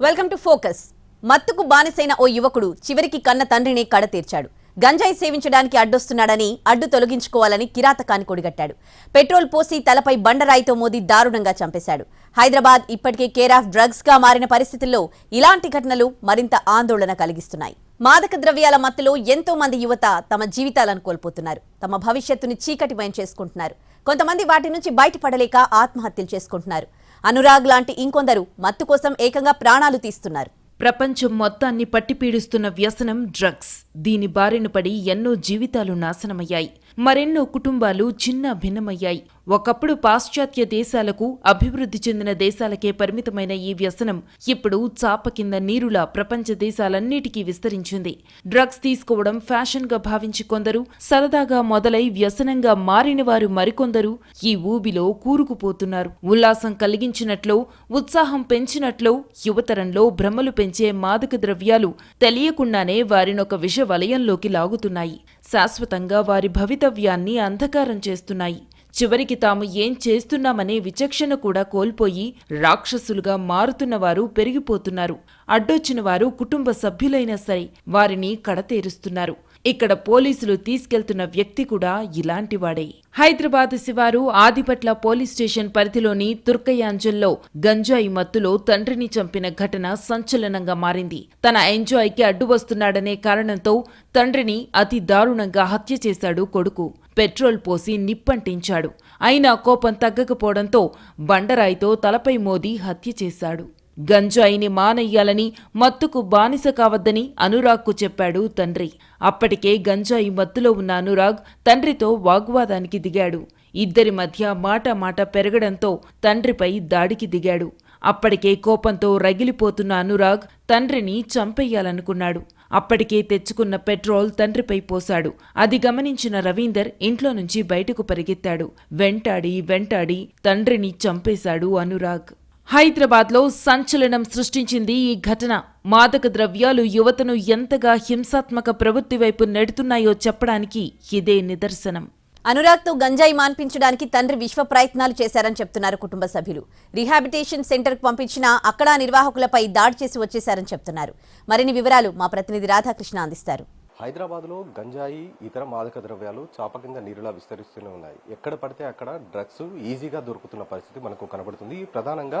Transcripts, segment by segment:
Welcome to focus మత్తుకు బానిసైన ఓ యువకుడు చివరికి కన్న తండ్రిని కడ తీర్చాడు గంజాయి సేవించడానికి అడ్డొస్తున్నాడని అడ్డు తొలగించుకోవాలని కిరాతకాన్ని కొడిగట్టాడు. పెట్రోల్ పోసి తలపై బండరాయితో మోది దారుణంగా చంపేశాడు. హైదరాబాద్ ఇప్పటికే కేర్ ఆఫ్ డ్రగ్స్గా మారిన పరిస్థితుల్లో ఇలాంటి ఘటనలు మరింత ఆందోళన కలిగిస్తున్నాయి. మాదక ద్రవ్యాల మత్తులో ఎంతో మంది యువత తమ జీవితాలను కోల్పోతున్నారు. తమ భవిష్యత్తుని చీకటిమయం చేసుకుంటున్నారు. కొంతమంది వాటి నుంచి బయటపడలేక ఆత్మహత్యలు చేసుకుంటున్నారు. అనురాగ్ లాంటి ఇంకొందరు మత్తు కోసం ఏకంగా ప్రాణాలు తీస్తున్నారు. ప్రపంచం మొత్తాన్ని పట్టిపీడిస్తున్న వ్యసనం డ్రగ్స్. దీని బారిన పడి ఎన్నో జీవితాలు నాశనమయ్యాయి. మరెన్నో కుటుంబాలు చిన్న భిన్నమయ్యాయి. ఒకప్పుడు పాశ్చాత్య దేశాలకు అభివృద్ధి చెందిన దేశాలకే పరిమితమైన ఈ వ్యసనం ఇప్పుడు చాప కింద నీరులా ప్రపంచ దేశాలన్నిటికీ విస్తరించింది. డ్రగ్స్ తీసుకోవడం ఫ్యాషన్గా భావించి కొందరు సరదాగా మొదలై వ్యసనంగా మారిన వారు మరికొందరు ఈ ఊబిలో కూరుకుపోతున్నారు. ఉల్లాసం కలిగించినట్లో ఉత్సాహం పెంచినట్లో యువతరంలో భ్రమలు పెంచే మాదక ద్రవ్యాలు తెలియకుండానే వారినొక విష వలయంలోకి లాగుతున్నాయి. శాశ్వతంగా వారి భవితవ్యాన్ని అంధకారం చేస్తున్నాయి. చివరికి తాము ఏం చేస్తున్నామనే విచక్షణ కూడా కోల్పోయి రాక్షసులుగా మారుతున్న వారు పెరిగిపోతున్నారు. అడ్డొచ్చిన వారు కుటుంబ సభ్యులైనా సరే వారిని కడతేరుస్తున్నారు. ఇక్కడ పోలీసులు తీసుకెళ్తున్న వ్యక్తి కూడా ఇలాంటివాడే. హైదరాబాద్ శివారు ఆదిపట్ల పోలీస్ స్టేషన్ పరిధిలోని తుర్కయాంజల్లో గంజాయి మత్తులో తండ్రిని చంపిన ఘటన సంచలనంగా మారింది. తన ఎంజాయ్కి అడ్డు వస్తున్నాడనే కారణంతో తండ్రిని అతి దారుణంగా హత్య చేశాడు కొడుకు. పెట్రోల్ పోసి నిప్పంటించాడు. అయినా కోపం తగ్గకపోవడంతో బండరాయితో తలపై మోది హత్య చేశాడు. గంజాయిని మానయ్యాలని మత్తుకు బానిస కావద్దని అనురాగ్కు చెప్పాడు తండ్రి. అప్పటికే గంజాయి మత్తులో ఉన్న అనురాగ్ తండ్రితో వాగ్వాదానికి దిగాడు. ఇద్దరి మధ్య మాట మాట పెరగడంతో తండ్రిపై దాడికి దిగాడు. అప్పటికే కోపంతో రగిలిపోతున్న అనురాగ్ తండ్రిని చంపేయాలనుకున్నాడు. అప్పటికే తెచ్చుకున్న పెట్రోల్ తండ్రిపై పోశాడు. అది గమనించిన రవీందర్ ఇంట్లో నుంచి బయటకు పరిగెత్తాడు. వెంటాడి వెంటాడి తండ్రిని చంపేశాడు అనురాగ్. హైదరాబాద్లో సంచలనం సృష్టించింది ఈ ఘటన. మాదక ద్రవ్యాలు యువతను ఎంతగా హింసాత్మక ప్రవృత్తి వైపు నెడుతున్నాయో చెప్పడానికి ఇదే నిదర్శనం. అనురాగ్తో గంజాయి మాన్పించడానికి తండ్రి విశ్వ ప్రయత్నాలు చేశారని చెప్తున్నారు కుటుంబ సభ్యులు. రీహాబిటేషన్ సెంటర్కు పంపించినా అక్కడ నిర్వాహకులపై దాడి చేసి వచ్చేశారని చెప్తున్నారు. మరిన్ని వివరాలు మా ప్రతినిధి రాధాకృష్ణ అందిస్తారు. హైదరాబాద్లో గంజాయి ఇతర మాదక ద్రవ్యాలు చాప కింద నీరులా విస్తరిస్తూనే ఉన్నాయి. ఎక్కడ పడితే అక్కడ డ్రగ్స్ ఈజీగా దొరుకుతున్న పరిస్థితి మనకు కనబడుతుంది. ప్రధానంగా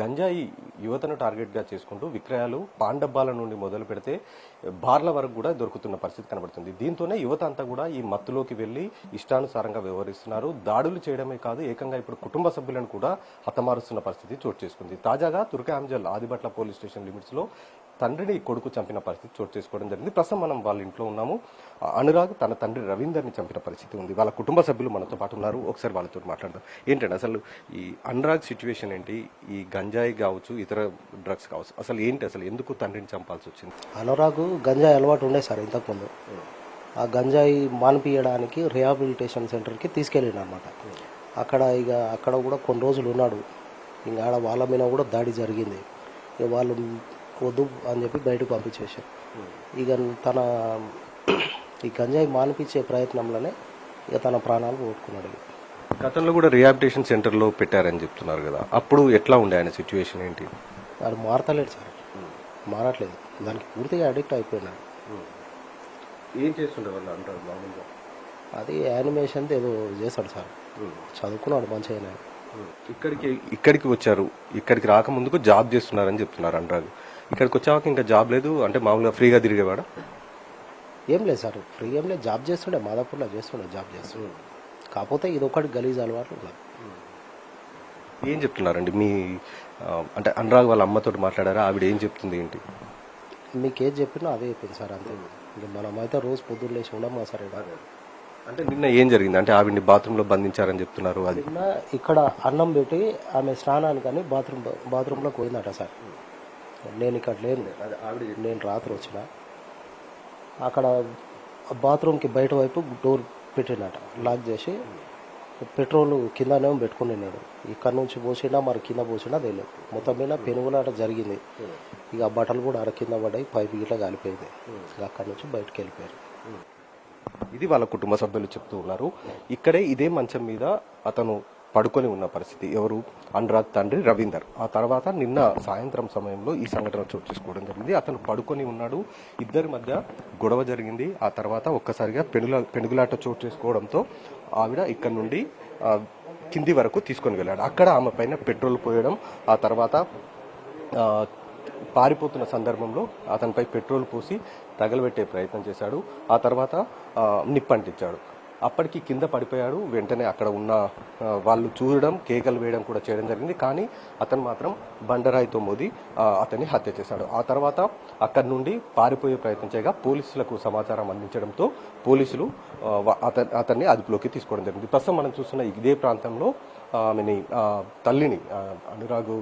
గంజాయి యువతను టార్గెట్గా చేసుకుంటూ విక్రయాలు పాండబ్బాల నుండి మొదలు పెడితే బార్ల వరకు కూడా దొరుకుతున్న పరిస్థితి కనబడుతుంది. దీంతోనే యువత అంతా కూడా ఈ మత్తులోకి వెళ్ళి ఇష్టానుసారంగా వ్యవహరిస్తున్నారు. దాడులు చేయడమే కాదు ఏకంగా ఇప్పుడు కుటుంబ సభ్యులను కూడా హతమారుస్తున్న పరిస్థితి చోటు చేసుకుంది. తాజాగా తుర్కాంజల్ ఆదిబట్ల పోలీస్ స్టేషన్ లిమిట్స్లో తండ్రిని కొడుకు చంపిన పరిస్థితి చోటు చేసుకోవడం జరిగింది. ప్రస్తుతం మనం వాళ్ళ ఇంట్లో ఉన్నాము. అనురాగ్ తన తండ్రి రవీందర్ని చంపిన పరిస్థితి ఉంది. వాళ్ళ కుటుంబ సభ్యులు మనతో పాటు ఉన్నారు. ఒకసారి వాళ్ళతో మాట్లాడదాం. ఏంటంటే అసలు ఈ అనురాగ్ సిచ్యువేషన్ ఏంటి? ఈ గంజాయి కావచ్చు ఇతర డ్రగ్స్ కావచ్చు అసలు ఏంటి? అసలు ఎందుకు తండ్రిని చంపాల్సి వచ్చింది? అనురాగు గంజాయి అలవాటు ఉండే సార్ ఇంతకుముందు. ఆ గంజాయి మానిపియడానికి రిహాబిలిటేషన్ సెంటర్కి తీసుకెళ్ళిండు అనమాట అక్కడ ఇక అక్కడ కూడా కొన్ని రోజులు ఉన్నాడు. ఇంకా ఆడ వాళ్ళ మీద కూడా దాడి జరిగింది. ఇక వాళ్ళు వద్దు అని చెప్పి బయటకు పంపించేశారు. ఇక తన ఈ గంజాయి మానిపించే ప్రయత్నంలోనే ఇక తన ప్రాణాలు పోగొట్టుకున్నాడు ఇక. గతంలో కూడా రిహాబిటేషన్ సెంటర్లో పెట్టారని చెప్తున్నారు కదా. అప్పుడు ఎట్లా ఉండే ఆయన సిచ్యువేషన్ ఏంటి? వాడు మారతలేడు సార్. మారట్లేదు. దానికి పూర్తిగా అడిక్ట్ అయిపోయినాడు ఏం చేస్తుండే వాళ్ళు అనురాగ్ మామూలుగా? అది యానిమేషన్ ఏదో చేస్తాడు సార్. చదువుకున్నాడు మంచిగా ఇక్కడికి ఇక్కడికి వచ్చారు. ఇక్కడికి రాకముందుకు జాబ్ చేస్తున్నారని చెప్తున్నారు అనురాగ్ ఇక్కడికి వచ్చాక ఇంకా జాబ్ లేదు. అంటే మామూలుగా ఫ్రీగా తిరిగేవాడా? ఏం లేదు సార్. ఫ్రీ ఏం లేదు. జాబ్ చేస్తుండే. మాదాపూర్లో చేస్తుండే జాబ్ చేస్తుండే కాకపోతే ఇది ఒకటి గలీజ్ అలవాట్లు ఉన్నాయి. ఏం చెప్తున్నారండి? మీ అంటే అనురాగ్ వాళ్ళ అమ్మతో మాట్లాడారా? ఆవిడ ఏం చెప్తుంది ఏంటి? మీకు ఏది చెప్పినా అదే చెప్పింది సార్ అంతే. ఇంక మనమైతే రోజు పొద్దున్న లేచి ఉండము సార్ ఇక్కడ అంటే నిన్న ఏం జరిగింది? అంటే ఆవిడ్ని బాత్రూంలో బంధించారని చెప్తున్నారు అది. నిన్న ఇక్కడ అన్నం పెట్టి ఆమె స్నానానికి అని బాత్రూమ్ బాత్రూంలోకి పోయిందట సార్. నేను ఇక్కడ లేను. నేను రాత్రి వచ్చిన. అక్కడ బాత్రూమ్కి బయట వైపు డోర్ పెట్టినట లాక్ చేసి పెట్రోల్ కిందనేమో పెట్టుకుని ఉన్నాడు ఇక్కడ నుంచి పోసినా మరి కింద పోసినా తెలియదు. మొత్తం మీద పెనుగులాట జరిగింది. ఇక బట్టలు కూడా అర కింద పడ్డాయి పైపు గిట్లా కాలిపోయింది. అక్కడ నుంచి బయటకు వెళ్ళిపోయారు. ఇది వాళ్ళ కుటుంబ సభ్యులు చెప్తూ ఉన్నారు. ఇక్కడే ఇదే మంచం మీద అతను పడుకొని ఉన్న పరిస్థితి. ఎవరు? అనురాగ్ తండ్రి రవీందర్. ఆ తర్వాత నిన్న సాయంత్రం సమయంలో ఈ సంఘటన చోటు చేసుకోవడం జరిగింది. అతను పడుకొని ఉన్నాడు. ఇద్దరి మధ్య గొడవ జరిగింది. ఆ తర్వాత ఒక్కసారిగా పెనుగుల పెనుగులాట చోటు చేసుకోవడంతో ఆవిడ ఇక్కడ నుండి కింది వరకు తీసుకొని వెళ్ళాడు. అక్కడ ఆమె పైన పెట్రోల్ పోయడం ఆ తర్వాత పారిపోతున్న సందర్భంలో అతనిపై పెట్రోల్ పోసి తగలబెట్టే ప్రయత్నం చేశాడు. ఆ తర్వాత నిప్పంటించాడు అప్పటికి కింద పడిపోయాడు. వెంటనే అక్కడ ఉన్న వాళ్ళు చూడడం కేకలు వేయడం కూడా చేయడం జరిగింది. కానీ అతను మాత్రం బండరాయితో మోది అతన్ని హత్య చేశాడు. ఆ తర్వాత అక్కడి నుండి పారిపోయే ప్రయత్నం చేయగా పోలీసులకు సమాచారం అందించడంతో పోలీసులు అత- అతన్ని అదుపులోకి తీసుకోవడం జరిగింది. ప్రస్తుతం మనం చూస్తున్న ఇదే ప్రాంతంలో ఆమెని తల్లిని అనురాగు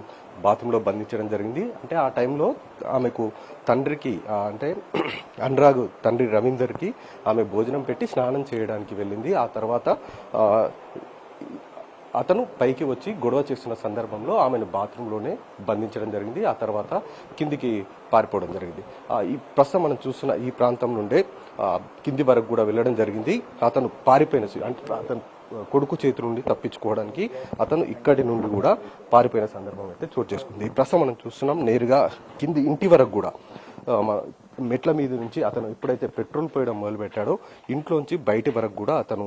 బాత్రూంలో బంధించడం జరిగింది. అంటే ఆ టైంలో ఆమెకు తండ్రికి అంటే అనురాగు తండ్రి రవీందర్కి ఆమె భోజనం పెట్టి స్నానం చేయడానికి వెళ్ళింది. ఆ తర్వాత అతను పైకి వచ్చి గొడవ చేస్తున్న సందర్భంలో ఆమెను బాత్రూంలోనే బంధించడం జరిగింది. ఆ తర్వాత కిందికి పారిపోవడం జరిగింది. ఈ ప్రస్తుతం మనం చూస్తున్న ఈ ప్రాంతం నుండే కింది వరకు కూడా వెళ్ళడం జరిగింది. అతను పారిపోయిన అంటే అతను కొడుకు చేతి నుండి తప్పించుకోవడానికి అతను ఇక్కడి నుండి కూడా పారిపోయిన సందర్భం అయితే చోటు చేసుకుంది. ప్రస్తుతం మనం చూస్తున్నాం నేరుగా కింది ఇంటి వరకు కూడా. మెట్ల మీద నుంచి అతను ఎప్పుడైతే పెట్రోల్ పోయడం మొదలు పెట్టాడో ఇంట్లోంచి బయటి వరకు కూడా అతను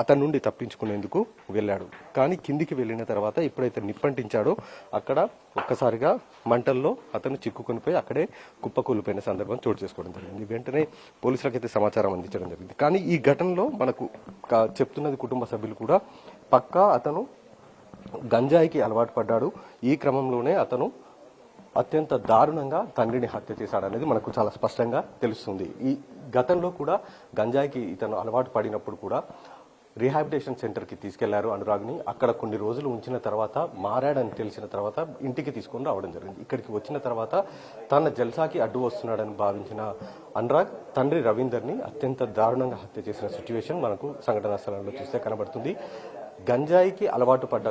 అతని నుండి తప్పించుకునేందుకు వెళ్ళాడు. కానీ కిందికి వెళ్ళిన తర్వాత ఎప్పుడైతే నిప్పంటించాడో అక్కడ ఒక్కసారిగా మంటల్లో అతను చిక్కుకొనిపోయి అక్కడే కుప్పకూలిపోయిన సందర్భం చోటు చేసుకోవడం జరిగింది. వెంటనే పోలీసులకైతే సమాచారం అందించడం జరిగింది. కానీ ఈ ఘటనలో మనకు చెప్తున్నది కుటుంబ సభ్యులు కూడా పక్కా అతను గంజాయికి అలవాటు పడ్డాడు. ఈ క్రమంలోనే అతను అత్యంత దారుణంగా తండ్రిని హత్య చేశాడనేది మనకు చాలా స్పష్టంగా తెలుస్తుంది. ఈ గతంలో కూడా గంజాయికి ఇతను అలవాటు పడినప్పుడు కూడా రీహాబిటేషన్ సెంటర్కి తీసుకెళ్ళారు అనురాగ్ని. అక్కడ కొన్ని రోజులు ఉంచిన తర్వాత మారాడని తెలిసిన తర్వాత ఇంటికి తీసుకొని రావడం జరిగింది. ఇక్కడికి వచ్చిన తర్వాత తన జల్సాకి అడ్డు వస్తున్నాడని భావించిన అనురాగ్ తండ్రి రవీందర్ని అత్యంత దారుణంగా హత్య చేసిన సిచ్యువేషన్ మనకు సంఘటనా స్థలంలో చూస్తే కనబడుతుంది. గంజాయికి అలవాటు పడ్డ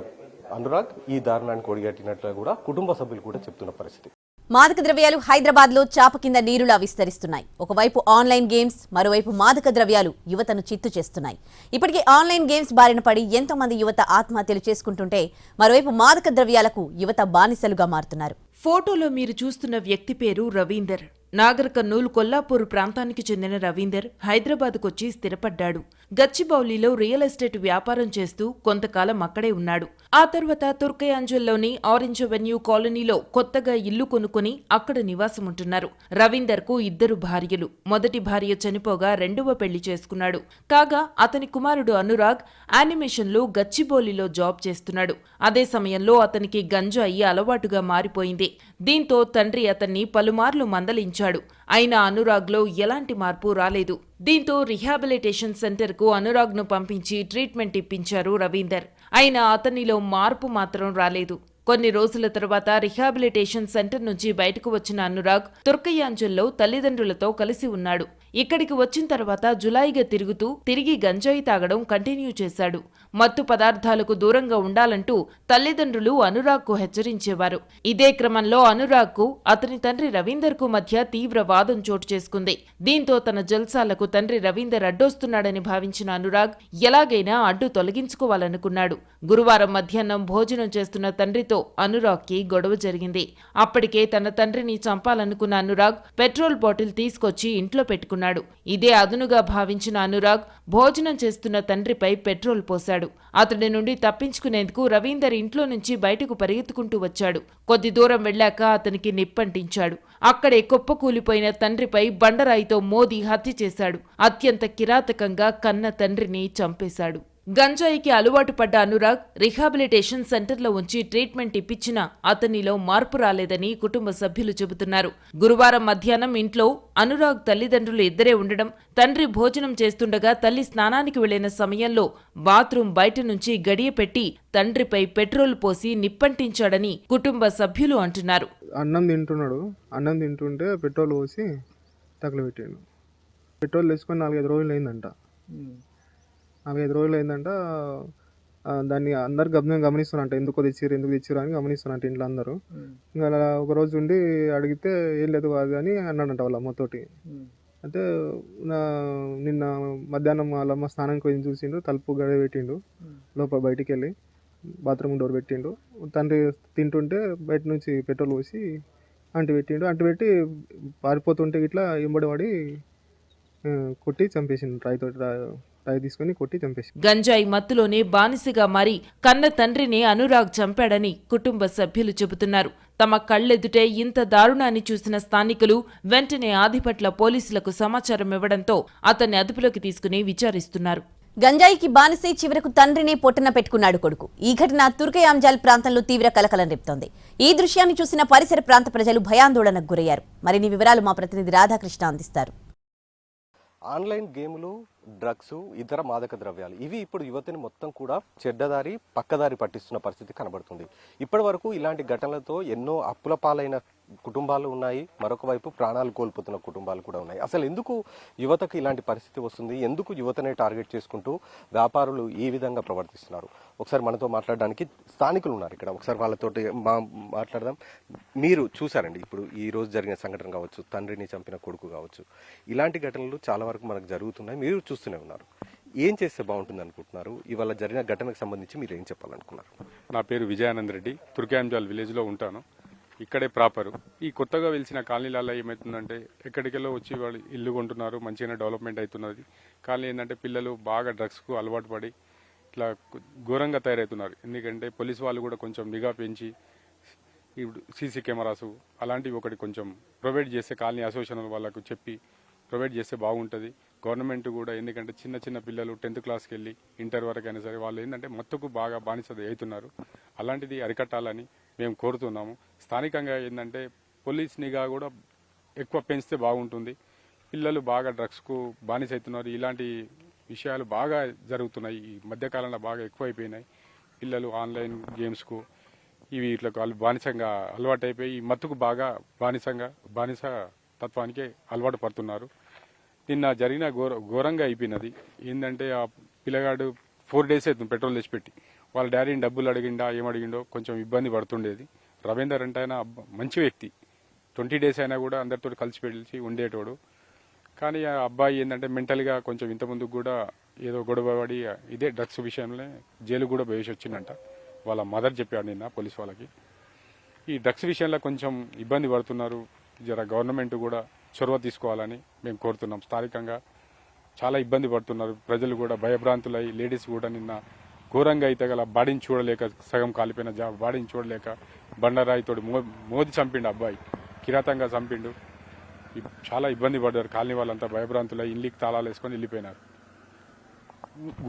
అనురాగ్ ఈ దారుణానికి ఒడిగట్టినట్లు కూడా కుటుంబ సభ్యులు కూడా చెప్తున్న పరిస్థితి. మాదక ద్రవ్యాలు హైదరాబాద్లో చాప కింద నీరులా విస్తరిస్తున్నాయి. ఒకవైపు ఆన్లైన్ గేమ్స్ మరోవైపు మాదక ద్రవ్యాలు యువతను చిత్తు చేస్తున్నాయి. ఇప్పటికే ఆన్లైన్ గేమ్స్ బారిన పడి ఎంతో మంది యువత ఆత్మహత్యలు చేసుకుంటుంటే మరోవైపు మాదక ద్రవ్యాలకు యువత బానిసలుగా మారుతున్నారు. ఫోటోలో మీరు చూస్తున్న వ్యక్తి పేరు రవీందర్. నాగర్ కర్నూలు కొల్లాపూర్ ప్రాంతానికి చెందిన రవీందర్ హైదరాబాద్కొచ్చి స్థిరపడ్డాడు. గచ్చిబౌలిలో రియల్ ఎస్టేట్ వ్యాపారం చేస్తూ కొంతకాలం అక్కడే ఉన్నాడు. ఆ తర్వాత తుర్కయాంజల్లోని ఆరెంజ్ అవెన్యూ కాలనీలో కొత్తగా ఇల్లు కొనుక్కొని అక్కడ నివాసముంటున్నారు. రవీందర్కు ఇద్దరు భార్యలు. మొదటి భార్య చనిపోగా రెండవ పెళ్ళి చేసుకున్నాడు. కాగా అతని కుమారుడు అనురాగ్ యానిమేషన్లో గచ్చిబౌలిలో జాబ్ చేస్తున్నాడు. అదే సమయంలో అతనికి గంజాయి అలవాటుగా మారిపోయింది. దీంతో తండ్రి అతన్ని పలుమార్లు మందలించాడు. అయినా అనురాగ్లో ఎలాంటి మార్పు రాలేదు. దీంతో రిహాబిలిటేషన్ సెంటర్కు అనురాగ్ను పంపించి ట్రీట్మెంట్ ఇప్పించారు రవీందర్. అయినా అతనిలో మార్పు మాత్రం రాలేదు. కొన్ని రోజుల తర్వాత రిహాబిలిటేషన్ సెంటర్ నుంచి బయటకు వచ్చిన అనురాగ్ తుర్కయాంజల్లో తల్లిదండ్రులతో కలిసి ఉన్నాడు. ఇక్కడికి వచ్చిన తర్వాత జులాయిగా తిరుగుతూ తిరిగి గంజాయి తాగడం కంటిన్యూ చేశాడు. మత్తు పదార్థాలకు దూరంగా ఉండాలంటూ తల్లిదండ్రులు అనురాగ్కు హెచ్చరించేవారు. ఇదే క్రమంలో అనురాగ్కు అతని తండ్రి రవీందర్కు మధ్య తీవ్ర వాదం చోటు చేసుకుంది. దీంతో తన జల్సాలకు తండ్రి రవీందర్ అడ్డొస్తున్నాడని భావించిన అనురాగ్ ఎలాగైనా అడ్డు తొలగించుకోవాలనుకున్నాడు. గురువారం మధ్యాహ్నం భోజనం చేస్తున్న తండ్రితో అనురాగ్కి గొడవ జరిగింది. అప్పటికే తన తండ్రిని చంపాలనుకున్న అనురాగ్ పెట్రోల్ బాటిల్ తీసుకొచ్చి ఇంట్లో పెట్టుకున్నాడు. ఇదే అదునుగా భావించిన అనురాగ్ భోజనం చేస్తున్న తండ్రిపై పెట్రోల్ పోశాడు. అతడి నుండి తప్పించుకునేందుకు రవీందర్ ఇంట్లో నుంచి బయటకు పరిగెత్తుకుంటూ వచ్చాడు. కొద్ది దూరం వెళ్ళాక అతనికి నిప్పంటించాడు. అక్కడే కుప్పకూలిపోయిన తండ్రిపై బండరాయితో మోదీ హత్య చేశాడు. అత్యంత కిరాతకంగా కన్న తండ్రిని చంపేశాడు. గంజాయికి అలవాటు పడ్డ అనురాగ్ రిహాబిలిటేషన్ సెంటర్లో ఉంచి ట్రీట్మెంట్ ఇప్పించినా అతనిలో మార్పు రాలేదని కుటుంబ సభ్యులు చెబుతున్నారు. గురువారం మధ్యాహ్నం ఇంట్లో అనురాగ్ తల్లిదండ్రులు ఇద్దరే ఉండడం తండ్రి భోజనం చేస్తుండగా తల్లి స్నానానికి వెళ్ళిన సమయంలో బాత్రూం బయట నుంచి గడియ పెట్టి తండ్రిపై పెట్రోల్ పోసి నిప్పంటించాడని కుటుంబ సభ్యులు అంటున్నారు. అన్నం తింటున్నాడు. అన్నం తింటుంటే పెట్రోల్ పోసి తగలబెట్టాడు. పెట్రోల్ తెచ్చుకొని నాలుగైదు రోజులు అయిందంట. నాలుగైదు రోజులు అయిందంట. దాన్ని అందరు గమని గమనిస్తున్నారంట ఎందుకు తెచ్చిర్రు ఎందుకు తెచ్చిర్రు అని గమనిస్తున్నారంట ఇంట్లో అందరూ ఇంకా అలా ఒక రోజు ఉండి అడిగితే ఏం లేదు అది అని అన్నాడంట వాళ్ళ అమ్మతోటి అయితే నా నిన్న మధ్యాహ్నం వాళ్ళ అమ్మ స్నానానికి పోయి చూసిండు. తలుపు గడ పెట్టిండు. లోపల బయటికి వెళ్ళి బాత్రూమ్ డోర్ పెట్టిండు. తండ్రి తింటుంటే బయట నుంచి పెట్రోల్ పోసి అంటు పెట్టిండు. అంటు పెట్టి పారిపోతుంటే ఇట్లా ఎంబడి పడి కొట్టి చంపేసిండు రాయితో రాయి తీసుకొని కొట్టి చంపేసి గంజాయి మత్తులోనే బానిసగా మారి కన్న తండ్రిని అనురాగ్ చంపాడని కుటుంబ సభ్యులు చెబుతున్నారు. తమ కళ్ళెదుటే ఇంత దారుణాన్ని చూసిన స్థానికులు వెంటనే ఆదిపట్ల పోలీసులకు సమాచారం ఇవ్వడంతో అతన్ని అదుపులోకి తీసుకుని విచారిస్తున్నారు. గంజాయికి బానిసై చివరకు తండ్రినే పొట్టన పెట్టుకున్నాడు కొడుకు. ఈ ఘటన తుర్కయాంజాల్ ప్రాంతంలో తీవ్ర కలకలం రేపుతోంది. ఈ దృశ్యాన్ని చూసిన పరిసర ప్రాంత ప్రజలు భయాందోళనకు గురయ్యారు. మరిన్ని వివరాలు మా ప్రతినిధి రాధాకృష్ణ అందిస్తారు. ఆన్లైన్ గేములు డ్రగ్స్ ఇతర మాదక ద్రవ్యాలు. ఇవి ఇప్పుడు యువతిని మొత్తం కూడా చెడ్డదారి పక్కదారి పట్టిస్తున్న పరిస్థితి కనబడుతుంది. ఇప్పటి వరకు ఇలాంటి ఘటనలతో ఎన్నో అప్పుల పాలైన కుటుంబాలు ఉన్నాయి మరొక వైపు ప్రాణాలు కోల్పోతున్న కుటుంబాలు కూడా ఉన్నాయి. అసలు ఎందుకు యువతకు ఇలాంటి పరిస్థితి వస్తుంది? ఎందుకు యువతనే టార్గెట్ చేసుకుంటూ వ్యాపారులు ఈ విధంగా ప్రవర్తిస్తున్నారు? ఒకసారి మనతో మాట్లాడడానికి స్థానికులు ఉన్నారు ఇక్కడ. ఒకసారి వాళ్ళతోటి మా మాట్లాడదాం. మీరు చూసారండి ఇప్పుడు ఈ రోజు జరిగిన సంఘటన కావచ్చు తండ్రిని చంపిన కొడుకు కావచ్చు. ఇలాంటి ఘటనలు చాలా వరకు మనకు జరుగుతున్నాయి. మీరు చూస్తూనే ఉన్నారు. ఏం చేస్తే బాగుంటుంది అనుకుంటున్నారు? ఇవాళ జరిగిన ఘటనకు సంబంధించి మీరు ఏం చెప్పాలనుకున్నారు? నా పేరు విజయానంద్ రెడ్డి తుర్కాంజాల్ విలేజ్లో ఉంటాను. ఇక్కడే ప్రాపర్ ఈ కొత్తగా వెలిసిన కాలనీలలో ఏమవుతుందంటే ఎక్కడికెళ్ళో వచ్చి వాళ్ళు ఇల్లు కొంటున్నారు మంచిగానే డెవలప్మెంట్ అవుతున్నది. కానీ ఏంటంటే పిల్లలు బాగా డ్రగ్స్కు అలవాటు పడి ఇట్లా ఘోరంగా తయారవుతున్నారు. ఎందుకంటే పోలీస్ వాళ్ళు కూడా కొంచెం నిఘా పెంచి ఇప్పుడు సీసీ కెమెరాస్ అలాంటివి ఒకటి కొంచెం ప్రొవైడ్ చేస్తే కాలనీ అసోసియేషన్ వాళ్ళకు చెప్పి ప్రొవైడ్ చేస్తే బాగుంటుంది. గవర్నమెంట్ కూడా ఎందుకంటే చిన్న చిన్న పిల్లలు టెన్త్ క్లాస్కి వెళ్ళి ఇంటర్ వరకు అయినా సరే వాళ్ళు ఏంటంటే మత్తుకు బాగా బానిస అవుతున్నారు. అలాంటిది అరికట్టాలని మేము కోరుతున్నాము. స్థానికంగా ఏంటంటే పోలీస్ నిఘా కూడా ఎక్కువ పెంచితే బాగుంటుంది. పిల్లలు బాగా డ్రగ్స్కు బానిస అవుతున్నారు ఇలాంటి విషయాలు బాగా జరుగుతున్నాయి. ఈ మధ్యకాలంలో బాగా ఎక్కువైపోయినాయి. పిల్లలు ఆన్లైన్ గేమ్స్కు ఇవి ఇట్లా వాళ్ళు బానిసంగా అలవాటు అయిపోయి ఈ మత్తుకు బాగా బానిసంగా బానిస తత్వానికే అలవాటు పడుతున్నారు. నిన్న జరిగిన ఘోర ఘోరంగా అయిపోయినది. ఏంటంటే ఆ పిల్లగాడు ఫోర్ డేస్ అవుతుంది పెట్రోల్ తెచ్చి పెట్టి వాళ్ళ డాడీని డబ్బులు అడిగిండా ఏమడిగిండో కొంచెం ఇబ్బంది పడుతుండేది. రవీందర్ అంటే ఆయన అబ్బ- మంచి వ్యక్తి. ట్వంటీ డేస్ అయినా కూడా అందరితో కలిసి పెలిసి ఉండేటోడు. కానీ ఆ అబ్బాయి ఏంటంటే మెంటల్గా కొంచెం ఇంతకుముందు కూడా ఏదో గొడవ పడి ఇదే డ్రగ్స్ విషయంలో జైలు కూడా వేసి వచ్చిందంట వాళ్ళ మదర్ చెప్పాడు నిన్న పోలీస్ వాళ్ళకి. ఈ డ్రగ్స్ విషయంలో కొంచెం ఇబ్బంది పడుతున్నారు. జర గవర్నమెంట్ కూడా చొరవ తీసుకోవాలని మేము కోరుతున్నాం. స్థానికంగా చాలా ఇబ్బంది పడుతున్నారు. ప్రజలు కూడా భయభ్రాంతులై లేడీస్ కూడా నిన్న ఘోరంగా అయితే గల బాడీని చూడలేక సగం కాలిపోయిన జా బాడీని చూడలేక బండరాయితోటి మో మోది చంపిండు అబ్బాయి. కిరాతంగా చంపిండు. చాలా ఇబ్బంది పడ్డారు కాలనీ వాళ్ళంతా భయభ్రాంతులై ఇల్లుకి తాళాలు వేసుకొని వెళ్ళిపోయినారు.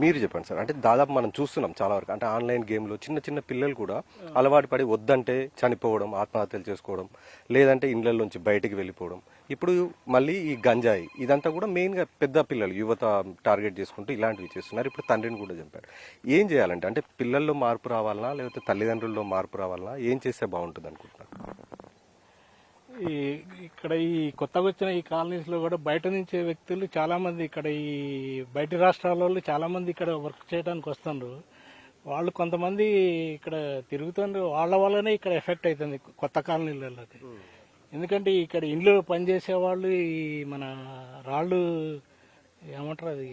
మీరు చెప్పండి సార్. అంటే దాదాపు మనం చూస్తున్నాం చాలా వరకు. అంటే ఆన్లైన్ గేమ్లో చిన్న చిన్న పిల్లలు కూడా అలవాటు పడి వద్దంటే చనిపోవడం ఆత్మహత్యలు చేసుకోవడం లేదంటే ఇండ్లలోంచి బయటికి వెళ్ళిపోవడం. ఇప్పుడు మళ్ళీ ఈ గంజాయి ఇదంతా కూడా మెయిన్గా పెద్ద పిల్లలు యువత టార్గెట్ చేసుకుంటూ ఇలాంటివి చేస్తున్నారు. ఇప్పుడు తండ్రిని కూడా చంపారు. ఏం చేయాలంటే అంటే పిల్లల్లో మార్పు రావాలనా లేకపోతే తల్లిదండ్రుల్లో మార్పు రావాలనా? ఏం చేస్తే బాగుంటుంది అనుకుంటున్నారు ఈ ఇక్కడ ఈ కొత్తగా వచ్చిన ఈ కాలనీస్లో కూడా బయట నుంచి వ్యక్తులు చాలా మంది ఇక్కడ ఈ బయట రాష్ట్రాల వాళ్ళు చాలా మంది ఇక్కడ వర్క్ చేయడానికి వస్తున్నారు వాళ్ళు కొంతమంది ఇక్కడ తిరుగుతుండ్రు. వాళ్ళ వల్లనే ఇక్కడ ఎఫెక్ట్ అవుతుంది కొత్త కాలనీలలోకి ఎందుకంటే ఇక్కడ ఇంట్లో పనిచేసే వాళ్ళు ఈ మన రాళ్ళు ఏమంటారు అది?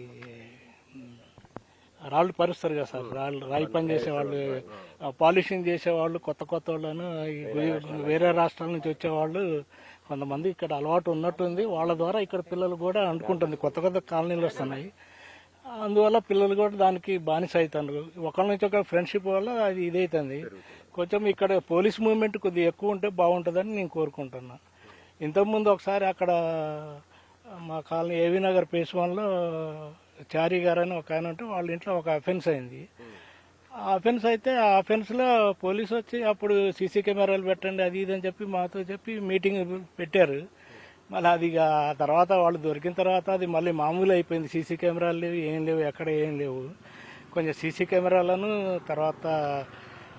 రాళ్ళు పరుస్తారు కదా సార్ రాళ్ళు రాయి పని చేసేవాళ్ళు పాలిషింగ్ చేసేవాళ్ళు కొత్త కొత్త వాళ్ళను వేరే రాష్ట్రాల నుంచి వచ్చేవాళ్ళు కొంతమంది ఇక్కడ అలవాటు ఉన్నట్టుంది. వాళ్ళ ద్వారా ఇక్కడ పిల్లలు కూడా అంటుకుంటుంది కొత్త కొత్త కాలనీలు వస్తున్నాయి. అందువల్ల పిల్లలు కూడా దానికి బానిస అవుతున్నారు ఒకరి నుంచి ఒక ఫ్రెండ్షిప్ వల్ల అది ఇదైతుంది. కొంచెం ఇక్కడ పోలీస్ మూవ్మెంట్ కొద్దిగా ఎక్కువ ఉంటే బాగుంటుందని నేను కోరుకుంటున్నా. ఇంతకుముందు ఒకసారి అక్కడ మా కాలనీ ఏవీ నగర్ పేస్ వన్లో చారీ గారు అని ఒక ఆయన ఉంటే వాళ్ళ ఇంట్లో ఒక అఫెన్స్ అయింది. ఆ అఫెన్స్ అయితే ఆ అఫెన్స్లో పోలీసు వచ్చి అప్పుడు సీసీ కెమెరాలు పెట్టండి అది ఇది అని చెప్పి మాతో చెప్పి మీటింగ్ పెట్టారు. మళ్ళీ అది ఆ తర్వాత వాళ్ళు దొరికిన తర్వాత అది మళ్ళీ మామూలు అయిపోయింది. సీసీ కెమెరాలు లేవు ఏం లేవు ఎక్కడ ఏం లేవు. కొంచెం సీసీ కెమెరాలను తర్వాత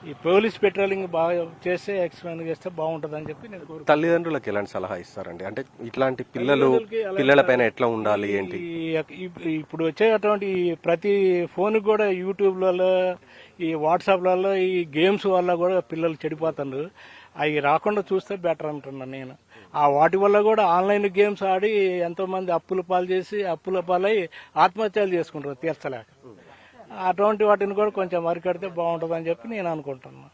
ఈ పోలీస్ పెట్రోలింగ్ బాగా చేస్తే ఎక్స్ప్లెయిన్ చేస్తే బాగుంటుంది అని చెప్పి నేను. తల్లిదండ్రులకు ఎలాంటి సలహా ఇస్తారండి? అంటే ఇట్లాంటి పిల్లలు పిల్లల పైన ఎట్లా ఉండాలి ఏంటి? ఇప్పుడు వచ్చేటువంటి ప్రతి ఫోన్ కూడా యూట్యూబ్లలో ఈ వాట్సాప్లలో ఈ గేమ్స్ వల్ల కూడా పిల్లలు చెడిపోతున్నారు. అవి రాకుండా చూస్తే బెటర్ అంటున్నా నేను. ఆ వాటి వల్ల కూడా ఆన్లైన్ గేమ్స్ ఆడి ఎంతో మంది అప్పుల పాలు చేసి అప్పుల పాలై ఆత్మహత్యలు చేసుకుంటారు తీర్చలేక. అటువంటి వాటిని కూడా కొంచెం అరికడితే బాగుంటుందని చెప్పి నేను అనుకుంటున్నాను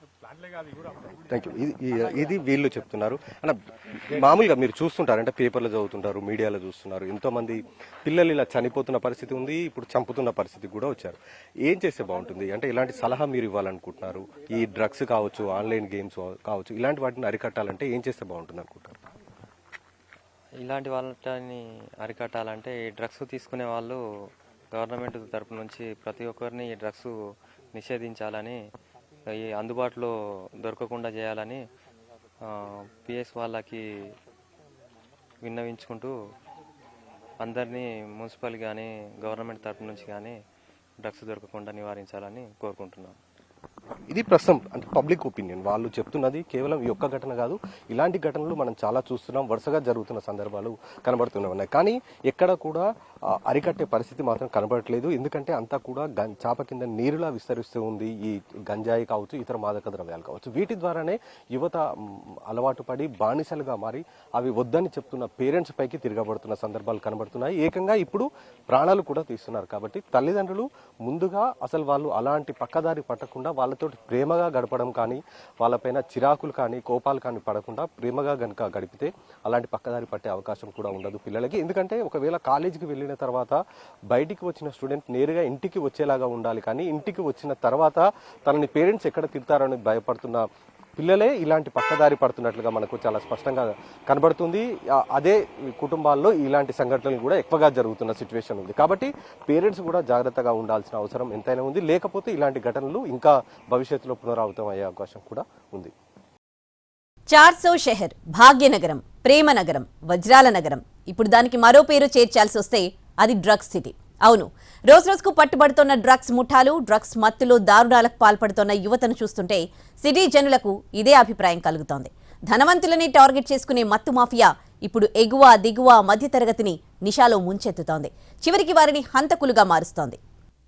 థ్యాంక్ యూ ఇది ఇది వీళ్ళు చెప్తున్నారు. అన్న మామూలుగా మీరు చూస్తుంటారు అంటే పేపర్లో చదువుతుంటారు మీడియాలో చూస్తున్నారు. ఎంతో మంది పిల్లలు ఇలా చనిపోతున్న పరిస్థితి ఉంది ఇప్పుడు చంపుతున్న పరిస్థితి కూడా వచ్చారు. ఏం చేస్తే బాగుంటుంది? అంటే ఇలాంటి సలహా మీరు ఇవ్వాలనుకుంటున్నారు. ఈ డ్రగ్స్ కావచ్చు ఆన్లైన్ గేమ్స్ కావచ్చు ఇలాంటి వాటిని అరికట్టాలంటే ఏం చేస్తే బాగుంటుంది అనుకుంటారు ఇలాంటి వాళ్ళని అరికట్టాలంటే ఈ డ్రగ్స్ తీసుకునే వాళ్ళు గవర్నమెంట్ తరపు నుంచి ప్రతి ఒక్కరిని ఈ డ్రగ్స్ నిషేధించాలని ఈ అందుబాటులో దొరకకుండా చేయాలని పిఎస్ వాళ్ళకి విన్నవించుకుంటూ అందరినీ మున్సిపల్ కానీ గవర్నమెంట్ తరపు నుంచి కానీ డ్రగ్స్ దొరకకుండా నివారించాలని కోరుకుంటున్నాను ఇది ప్రస్తుతం అంటే పబ్లిక్ ఒపీనియన్. వాళ్ళు చెప్తున్నది కేవలం ఈ ఒక్క ఘటన కాదు. ఇలాంటి ఘటనలు మనం చాలా చూస్తున్నాం. వరుసగా జరుగుతున్న సందర్భాలు కనబడుతున్నాయి ఉన్నాయి. కానీ ఎక్కడ కూడా అరికట్టే పరిస్థితి మాత్రం కనబడట్లేదు. ఎందుకంటే అంతా కూడా గం- చాప కింద నీరులా విస్తరిస్తూ ఉంది. ఈ గంజాయి కావచ్చు ఇతర మాదక ద్రవ్యాలు కావచ్చు. వీటి ద్వారానే యువత అలవాటు పడి బానిసలుగా మారి అవి వద్దని చెప్తున్న పేరెంట్స్ పైకి తిరగబడుతున్న సందర్భాలు కనబడుతున్నాయి. ఏకంగా ఇప్పుడు ప్రాణాలు కూడా తీస్తున్నారు. కాబట్టి తల్లిదండ్రులు ముందుగా అసలు వాళ్ళు అలాంటి పక్కదారి పట్టకుండా వాళ్ళ వాళ్ళతో ప్రేమగా గడపడం కానీ వాళ్ళపైన చిరాకులు కానీ కోపాలు కానీ పడకుండా ప్రేమగా గనుక గడిపితే అలాంటి పక్కదారి పట్టే అవకాశం కూడా ఉండదు పిల్లలకి. ఎందుకంటే ఒకవేళ కాలేజీకి వెళ్ళిన తర్వాత బయటికి వచ్చిన స్టూడెంట్ నేరుగా ఇంటికి వచ్చేలాగా ఉండాలి కానీ ఇంటికి వచ్చిన తర్వాత తనని పేరెంట్స్ ఎక్కడ తిడతారని భయపడుతున్న పిల్లలే ఇలాంటి పక్కదారి పడుతున్నట్లుగా మనకు చాలా స్పష్టంగా కనబడుతుంది. అదే కుటుంబాల్లో ఇలాంటి సంఘటనలు కూడా ఎక్కువగా జరుగుతున్న సిచ్యువేషన్ ఉంది. కాబట్టి పేరెంట్స్ కూడా జాగ్రత్తగా ఉండాల్సిన అవసరం ఎంతైనా ఉంది. లేకపోతే ఇలాంటి ఘటనలు ఇంకా భవిష్యత్తులో పునరావృతం అయ్యే అవకాశం కూడా ఉంది. చార్సో షెహర్ భాగ్యనగరం ప్రేమ నగరం వజ్రాల నగరం. ఇప్పుడు దానికి మరో పేరు చేర్చాల్సి వస్తే అది డ్రగ్స్ సిటీ. అవును. రోజు రోజుకు పట్టుబడుతున్న డ్రగ్స్ ముఠాలు డ్రగ్స్ మత్తులో దారుణాలకు పాల్పడుతున్న యువతను చూస్తుంటే సిటీ జనులకు ఇదే అభిప్రాయం కలుగుతోంది. ధనవంతులని టార్గెట్ చేసుకునే మత్తు మాఫియా ఇప్పుడు ఎగువ దిగువ మధ్యతరగతిని నిషాలో ముంచెత్తుతోంది. చివరికి వారిని హంతకులుగా మారుస్తోంది.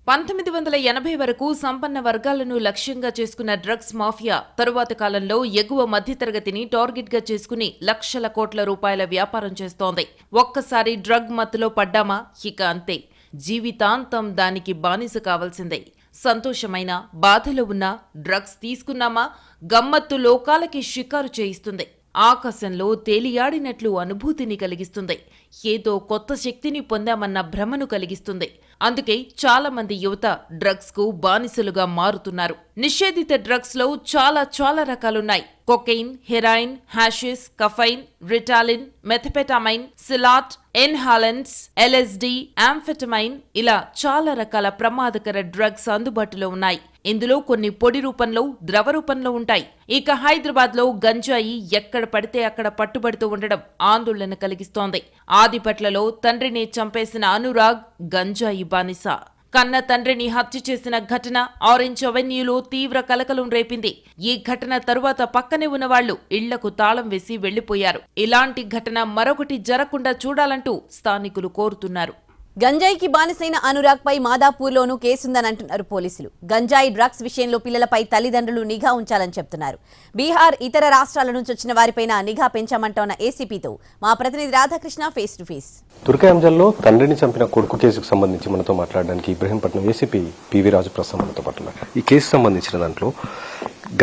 పంతొమ్మిది వందల ఎనభై వరకు సంపన్న వర్గాలను లక్ష్యంగా చేసుకున్న డ్రగ్స్ మాఫియా తరువాత కాలంలో ఎగువ మధ్యతరగతిని టార్గెట్గా చేసుకుని లక్షల కోట్ల రూపాయల వ్యాపారం చేస్తోంది. ఒక్కసారి డ్రగ్ మత్తులో పడ్డామా? ఇక అంతే. జీవితాంతం దానికి బానిస కావాల్సిందే. సంతోషమైన బాధలో ఉన్న డ్రగ్స్ తీసుకున్నామా? గమ్మత్తు లోకాలకి షికారు చేయిస్తుంది. ఆకాశంలో తేలియాడినట్లు అనుభూతిని కలిగిస్తుంది. ఏదో కొత్త శక్తిని పొందామన్న భ్రమను కలిగిస్తుంది. అందుకే చాలా మంది యువత డ్రగ్స్కు బానిసలుగా మారుతున్నారు. నిషేధిత డ్రగ్స్లో చాలా చాలా రకాలున్నాయి. Cocaine heroin hashish caffeine Ritalin methamphetamine silat inhalants LSD amphetamine ఇలా చాలా రకాల ప్రమాదకర డ్రగ్స్ అందుబాటులో ఉన్నాయి. ఇందులో కొన్ని పొడి రూపంలో ద్రవ రూపంలో ఉంటాయి. ఇక హైదరాబాద్లో గంజాయి ఎక్కడ పడితే అక్కడ పట్టుబడుతూ ఉండడం ఆందోళన కలిగిస్తోంది. ఆదిపట్లలో తండ్రిని చంపేసిన అనురాగ్ గంజాయి బానిస. కన్న తండ్రిని హత్య చేసిన ఘటన ఆరెంజ్ అవెన్యూలో తీవ్ర కలకలం రేపింది. ఈ ఘటన తరువాత పక్కనే ఉన్నవాళ్ళు ఇళ్ళకు తాళం వేసి వెళ్ళిపోయారు ఇలాంటి ఘటన మరొకటి జరగకుండా చూడాలంటూ స్థానికులు కోరుతున్నారు. గంజాయికి బానిసైన అనురాగ్ పై మాదాపూర్లోనూ కేసుందని అంటున్నారు పోలీసులు. గంజాయి డ్రగ్స్ విషయంలో పిల్లలపై తల్లిదండ్రులు నిఘా ఉంచాలని చెప్తున్నారు. బీహార్ ఇతర రాష్ట్రాల నుంచి వచ్చిన వారిపైన నిఘా పెంచామంటోన్న ఏసీపీతో మా ప్రతినిధి రాధాకృష్ణ ఫేస్ టు ఫేస్. తుర్కాయంజల్లో తండ్రిని చంపిన కొడుకు కేసుకు సంబంధించి మనతో మాట్లాడడానికి ఇబ్రహీంపట్నం ఏసీపీ పివి రాజు ప్రస్తుతం మనతో పాటు ఈ కేసు సంబంధించిన దాంట్లో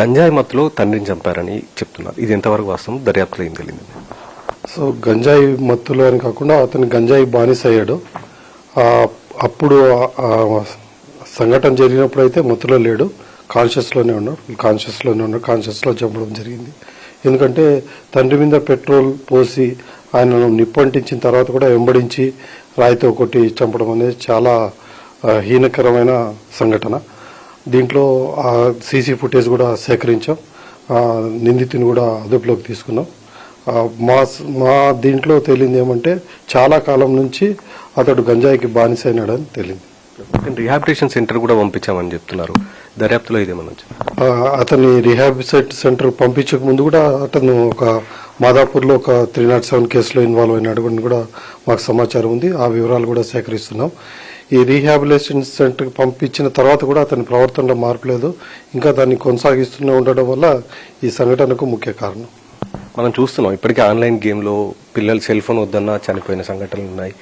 గంజాయి మత్తులో తండ్రిని చంపారని చెప్తున్నారు. ఇది ఎంతవరకు వాస్తవం? దర్యాప్తులో ఏం తెలియదు. సో గంజాయి మత్తులో అని కాకుండా అతను గంజాయి బానిస అయ్యాడు అప్పుడు సంఘటన జరిగినప్పుడు అయితే మత్తులో లేడు. కాన్షియస్లోనే ఉన్నాడు కాన్షియస్లోనే ఉన్నాడు కాన్షియస్లో చంపడం జరిగింది. ఎందుకంటే తండ్రి మీద పెట్రోల్ పోసి ఆయనను నిప్పంటించిన తర్వాత కూడా వెంబడించి రాయితో కొట్టి చంపడం అనేది చాలా హీనకరమైన సంఘటన. దీంట్లో ఆ సీసీ ఫుటేజ్ కూడా సేకరించాం. నిందితుని కూడా అదుపులోకి తీసుకున్నాం. మా మా దీంట్లో తేలింది ఏమంటే చాలా కాలం నుంచి అతడు గంజాయికి బానిసైనాడని తేలింది. రిహాబిలిటేషన్ సెంటర్ కూడా పంపించామని చెప్తున్నారు. దర్యాప్తులో ఇదేమన్నా అతన్ని రిహాబ్ సెట్ సెంటర్ పంపించక ముందు కూడా అతను ఒక మాదాపూర్లో ఒక త్రీ నాట్ సెవెన్ కేసులో ఇన్వాల్వ్ అయినాడు అని కూడా మాకు సమాచారం ఉంది. ఆ వివరాలు కూడా సేకరిస్తున్నాం. ఈ రీహాబిలేషన్ సెంటర్కి పంపించిన తర్వాత కూడా అతని ప్రవర్తనలో మార్పు లేదు. ఇంకా దాన్ని కొనసాగిస్తూనే ఉండడం వల్ల ఈ సంఘటనకు ముఖ్య కారణం. మనం చూస్తున్నాం. ఇప్పటికే ఆన్లైన్ గేమ్లో పిల్లలు సెల్ ఫోన్ వద్దన్నా చనిపోయిన సంఘటనలు ఉన్నాయి.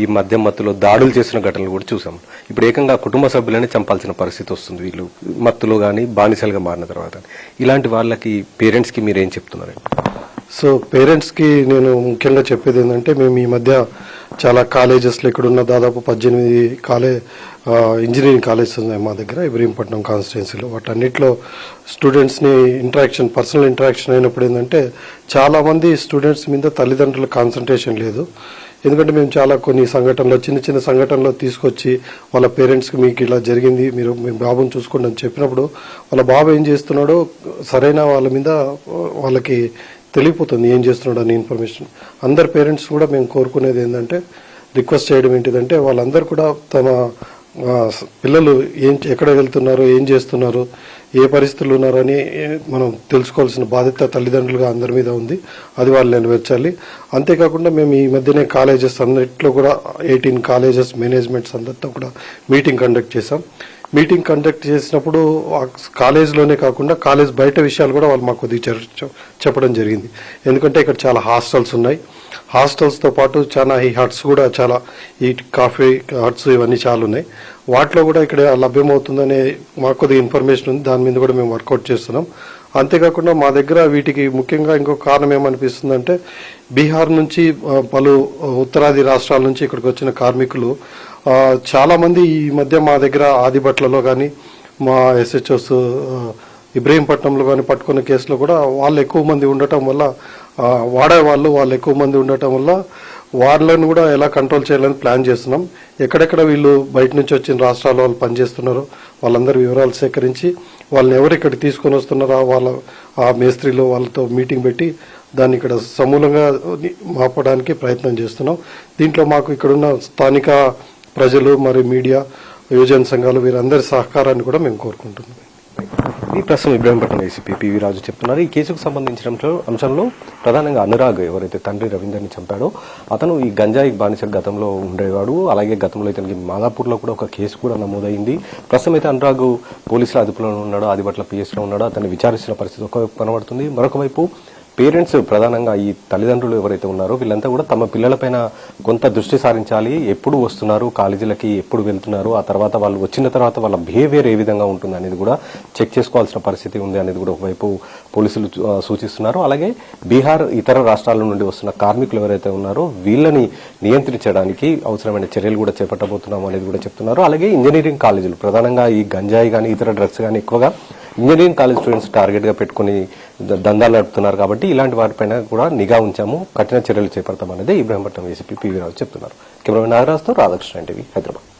ఈ మధ్య మత్తులో దాడులు చేసిన ఘటనలు కూడా చూసాం. ఇప్పుడు ఏకంగా కుటుంబ సభ్యులనే చంపాల్సిన పరిస్థితి వస్తుంది. వీళ్ళు మత్తులో కానీ బానిసలుగా మారిన తర్వాత. ఇలాంటి వాళ్ళకి పేరెంట్స్కి మీరు ఏం చెప్తున్నారు సో పేరెంట్స్కి నేను ముఖ్యంగా చెప్పేది ఏంటంటే మేము ఈ మధ్య చాలా కాలేజెస్లో ఇక్కడున్న దాదాపు పద్దెనిమిది కాలే ఇంజనీరింగ్ కాలేజెస్ ఉన్నాయి మా దగ్గర ఇబ్రహీంపట్నం కాన్స్టిట్యున్సీలో వాటన్నిటిలో స్టూడెంట్స్ని ఇంటరాక్షన్ పర్సనల్ ఇంటరాక్షన్ అయినప్పుడు ఏంటంటే చాలామంది స్టూడెంట్స్ మీద తల్లిదండ్రుల కాన్సన్ట్రేషన్ లేదు. ఎందుకంటే మేము చాలా కొన్ని సంఘటనలు చిన్న చిన్న సంఘటనలు తీసుకొచ్చి వాళ్ళ పేరెంట్స్కి మీకు ఇలా జరిగింది మీరు మీ బాబుని చూసుకోండి అని చెప్పినప్పుడు వాళ్ళ బాబు ఏం చేస్తున్నాడో సరైన వాళ్ళ మీద వాళ్ళకి తెలియపోతుంది ఏం చేస్తున్నాడు అనే ఇన్ఫర్మేషన్. అందరు పేరెంట్స్ కూడా మేము కోరుకునేది ఏంటంటే రిక్వెస్ట్ చేయడం ఏంటిదంటే వాళ్ళందరూ కూడా తమ పిల్లలు ఏం ఎక్కడ వెళ్తున్నారు ఏం చేస్తున్నారు ఏ పరిస్థితులు ఉన్నారని మనం తెలుసుకోవాల్సిన బాధ్యత తల్లిదండ్రులుగా అందరి మీద ఉంది. అది వాళ్ళు నెరవేర్చాలి. అంతేకాకుండా మేము ఈ మధ్యనే కాలేజెస్ అన్నిట్లో కూడా ఎయిటీన్ కాలేజెస్ మేనేజ్మెంట్స్ అందరితో కూడా మీటింగ్ కండక్ట్ చేశాం. మీటింగ్ కండక్ట్ చేసినప్పుడు కాలేజ్లోనే కాకుండా కాలేజ్ బయట విషయాలు కూడా వాళ్ళు మాకు కొద్దిగా చెప్పడం జరిగింది. ఎందుకంటే ఇక్కడ చాలా హాస్టల్స్ ఉన్నాయి. హాస్టల్స్తో పాటు చాలా ఈ హట్స్ కూడా చాలా ఈ కాఫీ హట్స్ ఇవన్నీ చాలా ఉన్నాయి. వాటిలో కూడా ఇక్కడ లభ్యమవుతుందనే మాకు కొద్దిగా ఇన్ఫర్మేషన్ ఉంది. దాని మీద కూడా మేము వర్కౌట్ చేస్తున్నాం. అంతేకాకుండా మా దగ్గర వీటికి ముఖ్యంగా ఇంకో కారణం ఏమనిపిస్తుందంటే బీహార్ నుంచి పలు ఉత్తరాది రాష్ట్రాల నుంచి ఇక్కడికి వచ్చిన కార్మికులు చాలామంది ఈ మధ్య మా దగ్గర ఆదిబట్లలో కానీ మా ఎస్హెచ్ఎస్ ఇబ్రహీంపట్నంలో కానీ పట్టుకున్న కేసులో కూడా వాళ్ళు ఎక్కువ మంది ఉండటం వల్ల వాడేవాళ్ళు వాడే వాళ్ళు వాళ్ళు ఎక్కువ మంది ఉండటం వల్ల వాళ్ళని కూడా ఎలా కంట్రోల్ చేయాలని ప్లాన్ చేస్తున్నాం. ఎక్కడెక్కడ వీళ్ళు బయట నుంచి వచ్చిన రాష్ట్రాల వాళ్ళు పనిచేస్తున్నారో వాళ్ళందరి వివరాలు సేకరించి వాళ్ళని ఎవరు ఇక్కడ తీసుకొని వస్తున్నారో వాళ్ళ ఆ మేస్త్రిలో వాళ్ళతో మీటింగ్ పెట్టి దాన్ని ఇక్కడ సమూలంగా మాపడానికి ప్రయత్నం చేస్తున్నాం. దీంట్లో మాకు ఇక్కడున్న స్థానిక ప్రజలు మరియు మీడియా యువజన సంఘాలు వీరందరి సహకారాన్ని కూడా మేము కోరుకుంటున్నాం. ఈ ప్రస్తుతం ఇబ్రాహీంపట్నం ఏసీపీ పివి రాజు చెప్తున్నారు. ఈ కేసుకు సంబంధించిన అంశంలో- ప్రధానంగా అనురాగ్ ఎవరైతే తండ్రి రవీందర్ని చంపాడో అతను ఈ గంజాయి బానిస గతంలో ఉండేవాడు. అలాగే గతంలో ఇతనికి మాదాపూర్లో కూడా ఒక కేసు కూడా నమోదైంది. ప్రస్తుతం అయితే అనురాగ్ పోలీసుల అదుపులో ఉన్నాడు ఆదిబట్ల పిఎస్లో ఉన్నాడు. అతన్ని విచారిస్తున్న పరిస్థితి ఒకవైపు కనబడుతుంది. మరొక వైపు పేరెంట్స్ ప్రధానంగా ఈ తల్లిదండ్రులు ఎవరైతే ఉన్నారో వీళ్ళంతా కూడా తమ పిల్లలపైన కొంత దృష్టి సారించాలి. ఎప్పుడు వస్తున్నారు కాలేజీలకి ఎప్పుడు వెళ్తున్నారు ఆ తర్వాత వాళ్ళు వచ్చిన తర్వాత వాళ్ళ బిహేవియర్ ఏ విధంగా ఉంటుంది అనేది కూడా చెక్ చేసుకోవాల్సిన పరిస్థితి ఉంది అనేది కూడా ఒకవైపు పోలీసులు సూచిస్తున్నారు. అలాగే బీహార్ ఇతర రాష్ట్రాల నుండి వస్తున్న కార్మికులు ఎవరైతే ఉన్నారో వీళ్ళని నియంత్రించడానికి అవసరమైన చర్యలు కూడా చేపట్టబోతున్నాం అనేది కూడా చెప్తున్నారు. అలాగే ఇంజనీరింగ్ కాలేజీలు ప్రధానంగా ఈ గంజాయి కానీ ఇతర డ్రగ్స్ కానీ ఎక్కువగా ఇంజనీరింగ్ కాలేజ్ స్టూడెంట్స్ టార్గెట్గా పెట్టుకుని దందాలు నడుపుతున్నారు కాబట్టి ఇలాంటి వాటిపైన కూడా నిఘా ఉంచాము. కఠిన చర్యలు చేపడతామనేది ఇబ్రహీంపట్నం ఏసీపీ పివి రావు చెప్తున్నారు. కెమెరామెన్ నాగరాజ్తో రాధాకృష్ణ టీవీ హైదరాబాద్.